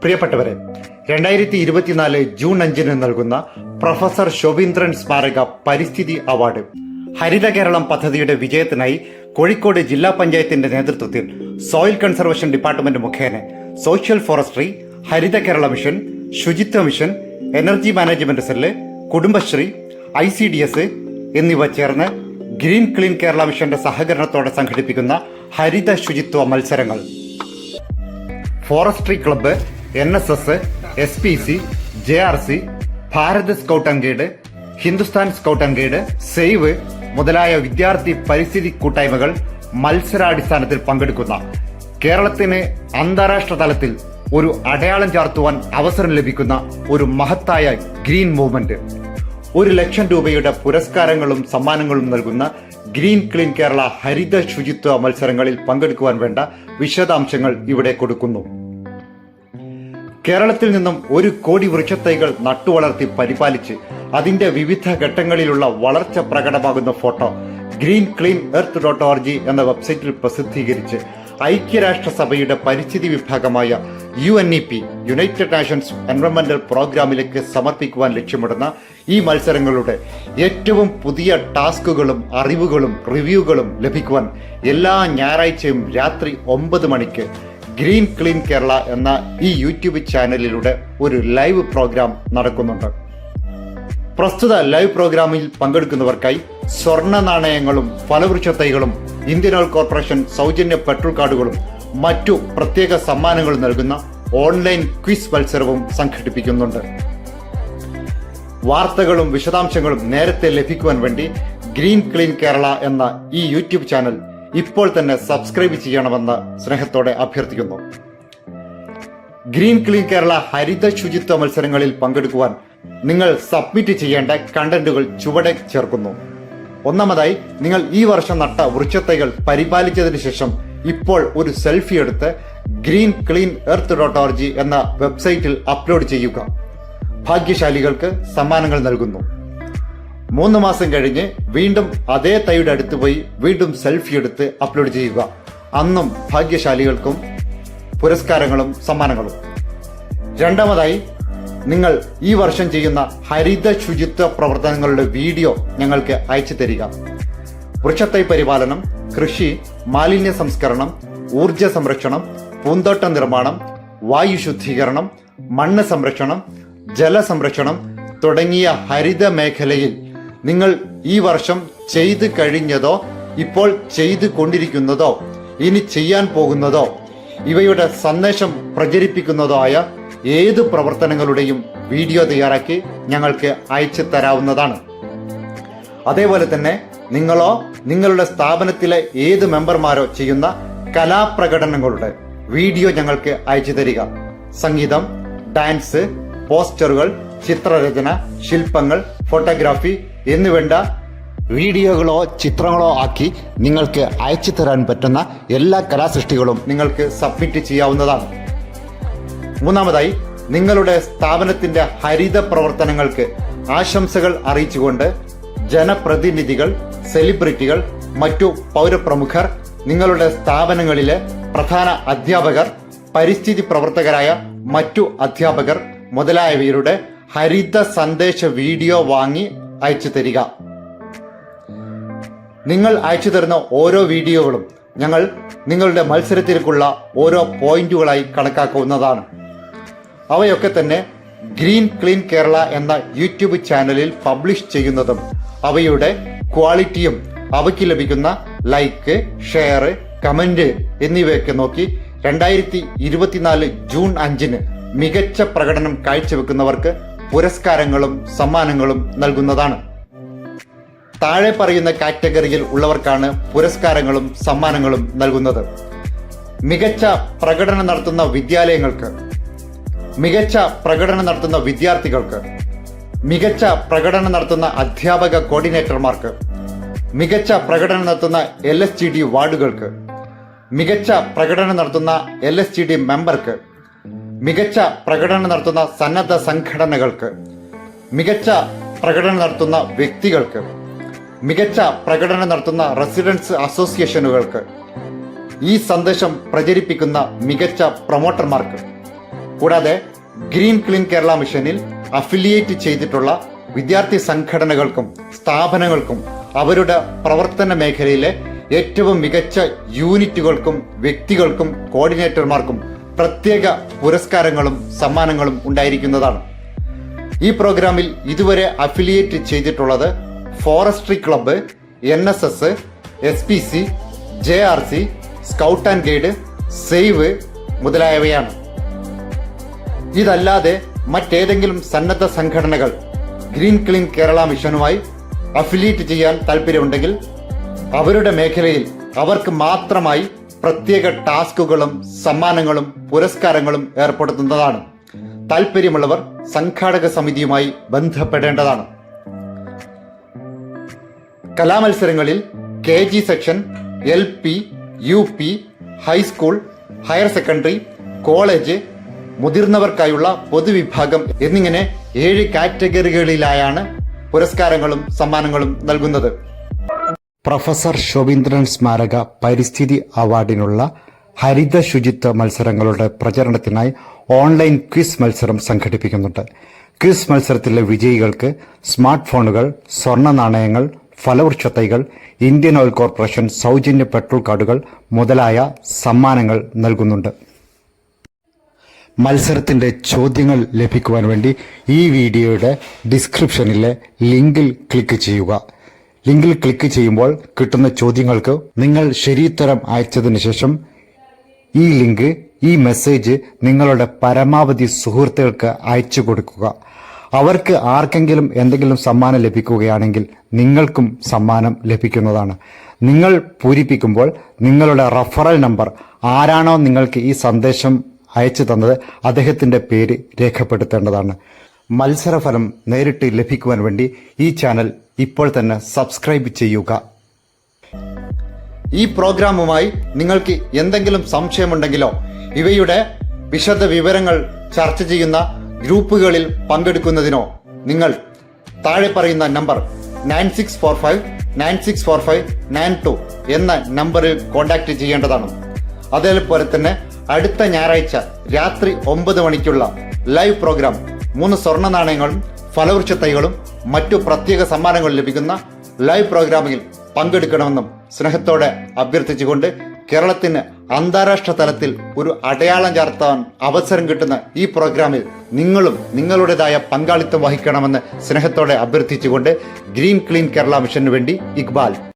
പ്രിയപ്പെട്ടവരെ രണ്ടായിരത്തി ഇരുപത്തിനാല് ജൂൺ അഞ്ചിന് നൽകുന്ന പ്രൊഫസർ ശോഭീന്ദ്രൻ സ്മാരക പരിസ്ഥിതി അവാർഡ് ഹരിത കേരളം പദ്ധതിയുടെ വിജയത്തിനായി കോഴിക്കോട് ജില്ലാ പഞ്ചായത്തിന്റെ നേതൃത്വത്തിൽ സോയിൽ കൺസർവേഷൻ ഡിപ്പാർട്ട്മെന്റ് മുഖേന സോഷ്യൽ ഫോറസ്ട്രി ഹരിത കേരള മിഷൻ ശുചിത്വ mission energy management cell Kudumbashree I C D S എന്നിവ ചേർന്ന് ഗ്രീൻ ക്ലീൻ കേരള മിഷന്റെ സഹകരണത്തോടെ സംഘടിപ്പിക്കുന്ന ഹരിത ശുചിത്വ മത്സരങ്ങൾ. Forestry club N S S S P C J R C Bharat scout and guide Hindustan scout and guide save മുതലായ വിദ്യാർത്ഥി പരിസ്ഥിതി കൂട്ടായ്മകൾ മത്സരാടിസ്ഥാനത്തിൽ പങ്കെടുക്കുന്ന കേരളത്തിന് അന്താരാഷ്ട്ര തലത്തിൽ ഒരു അടയാളം ചാർത്തുവാൻ അവസരം ലഭിക്കുന്ന ഒരു മഹത്തായ ഗ്രീൻ മൂവ്മെന്റ്. ഒരു ലക്ഷം രൂപയുടെ പുരസ്കാരങ്ങളും സമ്മാനങ്ങളും നൽകുന്ന ഗ്രീൻ ക്ലീൻ കേരള ഹരിത ശുചിത്വ മത്സരങ്ങളിൽ പങ്കെടുക്കുവാൻ വേണ്ട വിശദാംശങ്ങൾ ഇവിടെ കൊടുക്കുന്നു. കേരളത്തിൽ നിന്നും ഒരു കോടി വൃക്ഷത്തൈകൾ നട്ടുവളർത്തി പരിപാലിച്ച് അതിന്റെ വിവിധ ഘട്ടങ്ങളിലുള്ള വളർച്ച പ്രകടമാകുന്ന photo green clean earth dot org എന്ന വെബ്സൈറ്റിൽ പ്രസിദ്ധീകരിച്ച് ഐക്യരാഷ്ട്രസഭയുടെ പരിസ്ഥിതി വിഭാഗമായ U N E P United Nations എൻവയോൺമെന്റൽ പ്രോഗ്രാമിലേക്ക് സമർപ്പിക്കുവാൻ ലക്ഷ്യമിടുന്ന ഈ മത്സരങ്ങളുടെ ഏറ്റവും പുതിയ ടാസ്കുകളും അറിവുകളും റിവ്യൂകളും ലഭിക്കുവാൻ എല്ലാ ഞായറാഴ്ചയും രാത്രി ഒമ്പത് മണിക്ക് ഗ്രീൻ ക്ലീൻ കേരള എന്ന ഈ യൂട്യൂബ് ചാനലിലൂടെ ഒരു ലൈവ് പ്രോഗ്രാം നടക്കുന്നുണ്ട്. പ്രസ്തുത ലൈവ് പ്രോഗ്രാമിൽ പങ്കെടുക്കുന്നവർക്കായി സ്വർണ നാണയങ്ങളും ഫലവൃക്ഷ തൈകളും ഇന്ത്യൻ ഓയിൽ കോർപ്പറേഷൻ സൗജന്യ പെട്രോൾ കാർഡുകളും മറ്റു പ്രത്യേക സമ്മാനങ്ങൾ നൽകുന്ന ഓൺലൈൻ ക്വിസ് മത്സരവും സംഘടിപ്പിക്കുന്നുണ്ട്. വാർത്തകളും വിശദാംശങ്ങളും നേരത്തെ ലഭിക്കുവാൻ വേണ്ടി ഗ്രീൻ ക്ലീൻ കേരള എന്ന ഈ യൂട്യൂബ് ചാനൽ ഇപ്പോൾ തന്നെ സബ്സ്ക്രൈബ് ചെയ്യണമെന്ന് സ്നേഹത്തോടെ അഭ്യർത്ഥിക്കുന്നു. ഗ്രീൻ ക്ലീൻ കേരള ഹരിത ശുചിത്വ മത്സരങ്ങളിൽ പങ്കെടുക്കുവാൻ നിങ്ങൾ സബ്മിറ്റ് ചെയ്യേണ്ട കണ്ടന്റുകൾ ചുവടെ ചേർക്കുന്നു. ഒന്നാമതായി നിങ്ങൾ ഈ വർഷം നട്ട വൃക്ഷത്തൈകൾ പരിപാലിച്ചതിന് ശേഷം ഇപ്പോൾ ഒരു സെൽഫി എടുത്ത് green clean earth dot org എന്ന വെബ്സൈറ്റിൽ അപ്ലോഡ് ചെയ്യുക. ഭാഗ്യശാലികൾക്ക് സമ്മാനങ്ങൾ നൽകുന്നു. മൂന്ന് മാസം കഴിഞ്ഞ് വീണ്ടും അതേ തൈയുടെ അടുത്ത് പോയി വീണ്ടും സെൽഫി എടുത്ത് അപ്ലോഡ് ചെയ്യുക. അന്നും ഭാഗ്യശാലികൾക്കും പുരസ്കാരങ്ങളും സമ്മാനങ്ങളും. രണ്ടാമതായി നിങ്ങൾ ഈ വർഷം ചെയ്യുന്ന ഹരിത ശുചിത്വ പ്രവർത്തനങ്ങളുടെ വീഡിയോ ഞങ്ങൾക്ക് അയച്ചു തരിക. വൃക്ഷത്തൈ പരിപാലനം കൃഷി മാലിന്യ സംസ്കരണം ഊർജ സംരക്ഷണം പൂന്തോട്ട നിർമ്മാണം വായു ശുദ്ധീകരണം മണ്ണ് സംരക്ഷണം ജലസംരക്ഷണം തുടങ്ങിയ ഹരിത മേഖലയിൽ നിങ്ങൾ ഈ വർഷം ചെയ്തു കഴിഞ്ഞതോ ഇപ്പോൾ ചെയ്തു കൊണ്ടിരിക്കുന്നതോ ഇനി ചെയ്യാൻ പോകുന്നതോ ഇവയുടെ സന്ദേശം പ്രചരിപ്പിക്കുന്നതോ ആയ ഏത് പ്രവർത്തനങ്ങളുടെയും വീഡിയോ തയ്യാറാക്കി ഞങ്ങൾക്ക് അയച്ചു തരാവുന്നതാണ്. അതേപോലെ തന്നെ നിങ്ങളോ നിങ്ങളുടെ സ്ഥാപനത്തിലെ ഏത് മെമ്പർമാരോ ചെയ്യുന്ന കലാപ്രകടനങ്ങളുടെ വീഡിയോ ഞങ്ങൾക്ക് അയച്ചു തരിക. സംഗീതം ഡാൻസ് പോസ്റ്ററുകൾ ചിത്രരചന ശില്പങ്ങൾ ഫോട്ടോഗ്രാഫി എന്നുവേണ്ട വീഡിയോകളോ ചിത്രങ്ങളോ ആക്കി നിങ്ങൾക്ക് അയച്ചു തരാൻ പറ്റുന്ന എല്ലാ കലാസൃഷ്ടികളും നിങ്ങൾക്ക് സബ്മിറ്റ് ചെയ്യാവുന്നതാണ്. മൂന്നാമതായി നിങ്ങളുടെ സ്ഥാപനത്തിന്റെ ഹരിത പ്രവർത്തനങ്ങൾക്ക് ആശംസകൾ അറിയിച്ചുകൊണ്ട് ജനപ്രതിനിധികൾ സെലിബ്രിറ്റികൾ മറ്റു പൗരപ്രമുഖർ നിങ്ങളുടെ സ്ഥാപനങ്ങളിലെ പ്രധാന അധ്യാപകർ പരിസ്ഥിതി പ്രവർത്തകരായ മറ്റു അധ്യാപകർ മുതലായവരുടെ ഹരിത സന്ദേശ വീഡിയോ വാങ്ങി അയച്ചു തരിക. നിങ്ങൾ അയച്ചു തരുന്ന ഓരോ വീഡിയോകളും ഞങ്ങൾ നിങ്ങളുടെ മത്സരത്തിലേക്കുള്ള ഓരോ പോയിന്റുകളായി കണക്കാക്കുന്നതാണ്. അവയൊക്കെ തന്നെ ഗ്രീൻ ക്ലീൻ കേരള എന്ന യൂട്യൂബ് ചാനലിൽ പബ്ലിഷ് ചെയ്യുന്നതും അവയുടെ ക്വാളിറ്റിയും അവയ്ക്ക് ലഭിക്കുന്ന ലൈക്ക് ഷെയർ കമന്റ് എന്നിവയൊക്കെ നോക്കി രണ്ടായിരത്തി ഇരുപത്തിനാല് ജൂൺ അഞ്ചിന് മികച്ച പ്രകടനം കാഴ്ചവെക്കുന്നവർക്ക് പുരസ്കാരങ്ങളും സമ്മാനങ്ങളും നൽകുന്നതാണ്. താഴെ പറയുന്ന കാറ്റഗറിയിൽ ഉള്ളവർക്കാണ് പുരസ്കാരങ്ങളും സമ്മാനങ്ങളും നൽകുന്നത്. മികച്ച പ്രകടനം നടത്തുന്ന വിദ്യാലയങ്ങൾക്ക് മികച്ച പ്രകടനം നടത്തുന്ന വിദ്യാർത്ഥികൾക്ക് മികച്ച പ്രകടനം നടത്തുന്ന അധ്യാപക കോർഡിനേറ്റർമാർക്ക് മികച്ച പ്രകടനം നടത്തുന്ന എൽ എസ് ജി ഡി വാർഡുകൾക്ക് മികച്ച പ്രകടനം നടത്തുന്ന എൽ എസ് ജി ഡി മെമ്പർക്ക് മികച്ച പ്രകടനം നടത്തുന്ന സന്നദ്ധ സംഘടനകൾക്ക് മികച്ച പ്രകടനം നടത്തുന്ന വ്യക്തികൾക്ക് മികച്ച പ്രകടനം നടത്തുന്ന റെസിഡൻസ് അസോസിയേഷനുകൾക്ക് ഈ സന്ദേശം പ്രചരിപ്പിക്കുന്ന മികച്ച പ്രൊമോട്ടർമാർക്ക്. കൂടാതെ ഗ്രീൻ ക്ലീൻ കേരള മിഷനിൽ അഫിലിയേറ്റ് ചെയ്തിട്ടുള്ള വിദ്യാർത്ഥി സംഘടനകൾക്കും സ്ഥാപനങ്ങൾക്കും അവരുടെ പ്രവർത്തന മേഖലയിലെ ഏറ്റവും മികച്ച യൂണിറ്റുകൾക്കും വ്യക്തികൾക്കും കോർഡിനേറ്റർമാർക്കും പ്രത്യേക പുരസ്കാരങ്ങളും സമ്മാനങ്ങളും ഉണ്ടായിരിക്കുന്നതാണ്. ഈ പ്രോഗ്രാമിൽ ഇതുവരെ അഫിലിയേറ്റ് ചെയ്തിട്ടുള്ളത് forestry club N S S S P C J R C scout and guide save മുതലായവയാണ്. ഇതല്ലാതെ മറ്റേതെങ്കിലും സന്നദ്ധ സംഘടനകൾ ഗ്രീൻ ക്ലീൻ കേരള മിഷനുമായി അഫിലിയേറ്റ് ചെയ്യാൻ താല്പര്യമുണ്ടെങ്കിൽ അവരുടെ മേഖലയിൽ അവർക്ക് മാത്രമായി പ്രത്യേക ടാസ്കുകളും സമ്മാനങ്ങളും പുരസ്കാരങ്ങളും ഏർപ്പെടുത്തുന്നതാണ്. താല്പര്യമുള്ളവർ സംഘാടക സമിതിയുമായി ബന്ധപ്പെടേണ്ടതാണ്. കലാമത്സരങ്ങളിൽ K G section L P U P high school higher secondary college മുതിർന്നവർക്കായുള്ള പൊതുവിഭാഗം എന്നിങ്ങനെ ഏഴ് കാറ്റഗറികളിലായാണ് പുരസ്കാരങ്ങളും സമ്മാനങ്ങളും നൽകുന്നത്. പ്രൊഫസർ ശോഭീന്ദ്രൻ സ്മാരക പരിസ്ഥിതി അവാർഡിനുള്ള ഹരിത ശുചിത്വ മത്സരങ്ങളുടെ പ്രചരണത്തിനായി ഓൺലൈൻ ക്വിസ് മത്സരം സംഘടിപ്പിക്കുന്നുണ്ട്. ക്വിസ് മത്സരത്തിലെ വിജയികൾക്ക് സ്മാർട്ട് ഫോണുകൾ സ്വർണ നാണയങ്ങൾ ഫലവൃക്ഷത്തൈകൾ ഇന്ത്യൻ ഓയിൽ കോർപ്പറേഷൻ സൗജന്യ പെട്രോൾ കാർഡുകൾ മുതലായ സമ്മാനങ്ങൾ നൽകുന്നുണ്ട്. മത്സരത്തിന്റെ ചോദ്യങ്ങൾ ലഭിക്കുവാൻ വേണ്ടി ഈ വീഡിയോയുടെ ഡിസ്ക്രിപ്ഷനിലെ ലിങ്കിൽ ക്ലിക്ക് ചെയ്യുക. ലിങ്കിൽ ക്ലിക്ക് ചെയ്യുമ്പോൾ കിട്ടുന്ന ചോദ്യങ്ങൾക്ക് നിങ്ങൾ ശരിയുത്തരം അയച്ചതിന് ശേഷം ഈ ലിങ്ക് ഈ മെസ്സേജ് നിങ്ങളുടെ പരമാവധി സുഹൃത്തുക്കൾക്ക് അയച്ചു കൊടുക്കുക. അവർക്ക് ആർക്കെങ്കിലും എന്തെങ്കിലും സമ്മാനം ലഭിക്കുകയാണെങ്കിൽ നിങ്ങൾക്കും സമ്മാനം ലഭിക്കുന്നതാണ്. നിങ്ങൾ പൂരിപ്പിക്കുമ്പോൾ നിങ്ങളുടെ റഫറൽ നമ്പർ ആരാണോ നിങ്ങൾക്ക് ഈ സന്ദേശം അയച്ചു തന്നത് അദ്ദേഹത്തിന്റെ പേര് രേഖപ്പെടുത്തേണ്ടതാണ്. മത്സരഫലം നേരിട്ട് ലഭിക്കുവാൻ വേണ്ടി ഈ ചാനൽ ഇപ്പോൾ തന്നെ സബ്സ്ക്രൈബ് ചെയ്യുക. ഈ പ്രോഗ്രാമുമായി നിങ്ങൾക്ക് എന്തെങ്കിലും സംശയമുണ്ടെങ്കിലോ ഇവയുടെ വിശദ വിവരങ്ങൾ ചർച്ച ചെയ്യുന്ന ഗ്രൂപ്പുകളിൽ പങ്കെടുക്കുന്നതിനോ നിങ്ങൾ താഴെ പറയുന്ന number nine six four five nine six four five nine two എന്ന നമ്പറിൽ കോൺടാക്ട് ചെയ്യേണ്ടതാണ്. അതേപോലെ തന്നെ അടുത്ത ഞായറാഴ്ച രാത്രി ഒമ്പത് മണിക്കുള്ള ലൈവ് പ്രോഗ്രാം. മൂന്ന് സ്വർണ നാണയങ്ങളും ഫലവൃക്ഷ തൈകളും മറ്റു പ്രത്യേക സമ്മാനങ്ങളും ലഭിക്കുന്ന ലൈവ് പ്രോഗ്രാമിൽ പങ്കെടുക്കണമെന്നും സ്നേഹത്തോടെ അഭ്യർത്ഥിച്ചുകൊണ്ട് കേരളത്തിന് അന്താരാഷ്ട്ര തലത്തിൽ ഒരു അടയാളം ചാർത്താൻ അവസരം കിട്ടുന്ന ഈ പ്രോഗ്രാമിൽ നിങ്ങളും നിങ്ങളുടേതായ പങ്കാളിത്തം വഹിക്കണമെന്ന് സ്നേഹത്തോടെ അഭ്യർത്ഥിച്ചുകൊണ്ട് ഗ്രീൻ ക്ലീൻ കേരള മിഷനു വേണ്ടി ഇക്ബാൽ